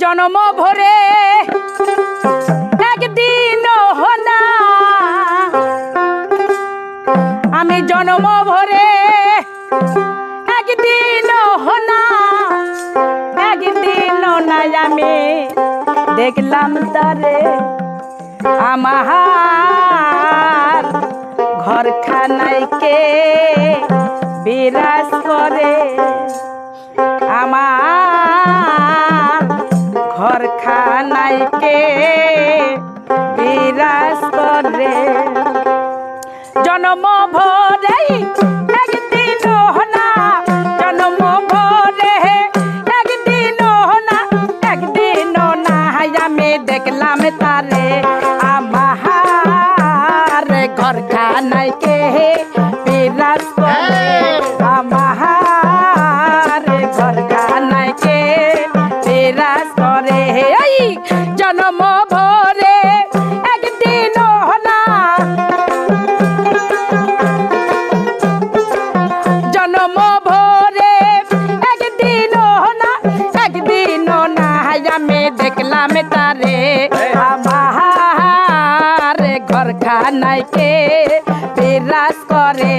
জন্ম ভরে একদিন আমি জন্ম ভরে একদিন একদিন নাই আমি দেখলাম তারে আমার ঘর খানাইকে বিরাজ করে। আমার ঘর খানাইকে বিরাজ করে। জন্ম ভরে দেখলাম তারে আমার ঘর খানাইকে বিরাজ করে।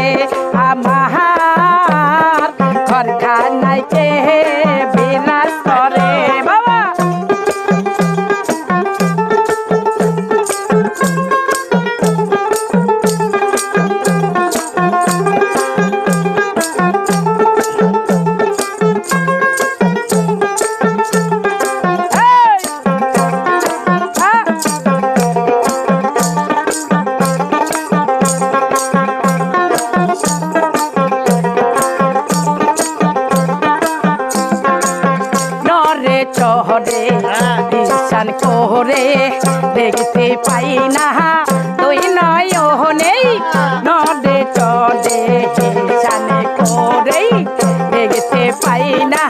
চহরে ঈশান কোহরে দেখতে পাই না তুই নয় নেই নদে চলে ঈশান কোহরে দেখতে পাই না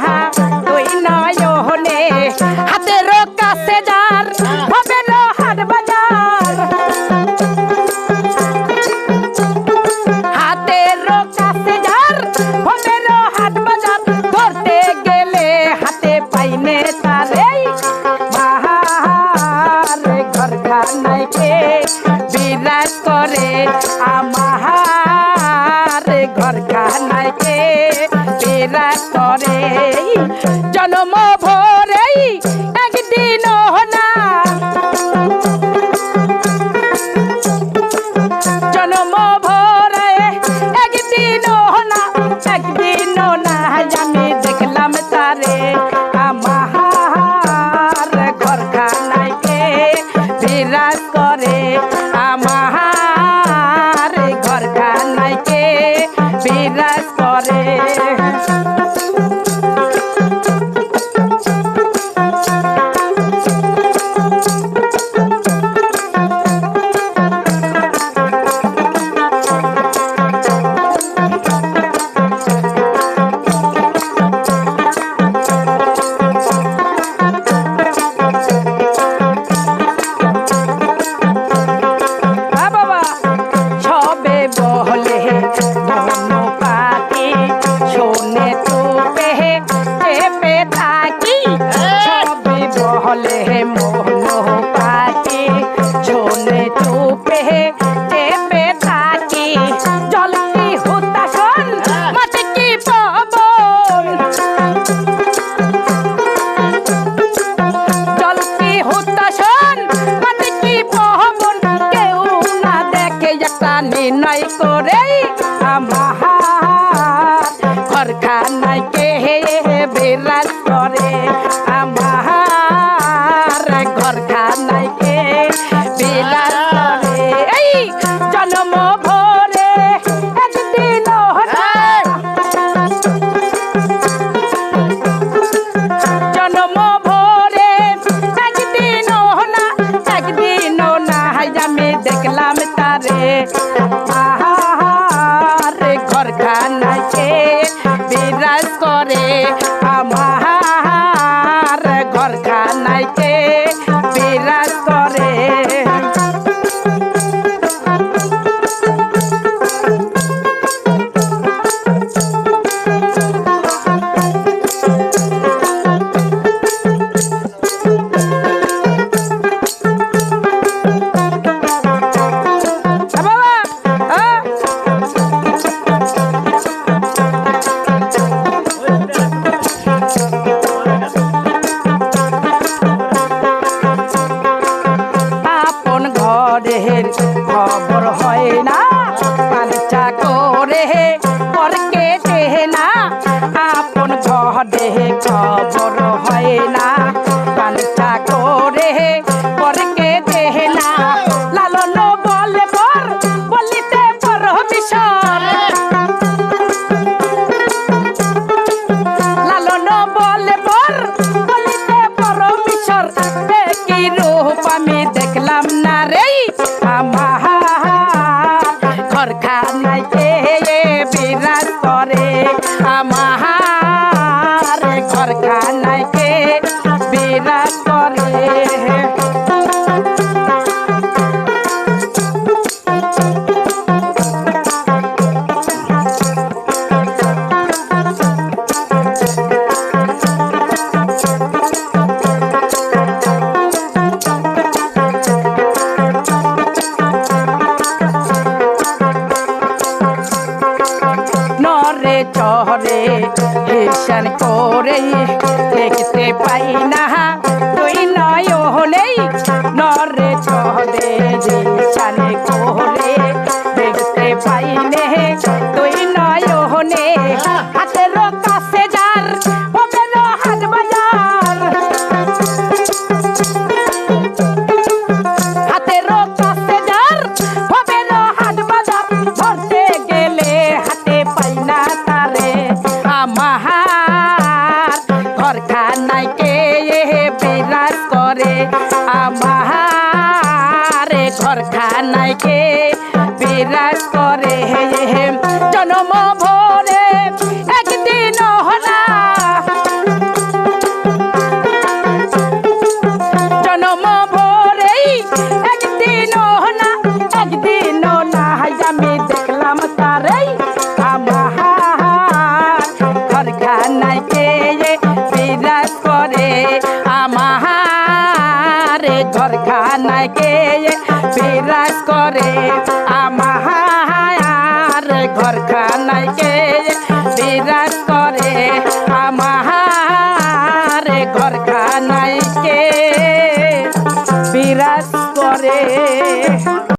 বিরাজ করে জন্ম ভরে একদিন না। জন্ম ভরে একদিন না। একদিন না আমি করে ঘর খানায় কে বিরাজ করে আমার ঘর খানায় কে বিরাজ করে। এই জন্ম ভরে একদিন জন্ম ভরে একদিন না একদিন না আমি দেখলাম তারে। আহার ঘর রে পরকে দেহে না। আপন ঘরে খবর হয় না। কান্তা করে নাই খেয়ে বিরাজ করে। শহরে হিসান করে দেখতে পাই না। তুই নয় হলেই নরে চলে দরকার নাইকে বিরাজ করে।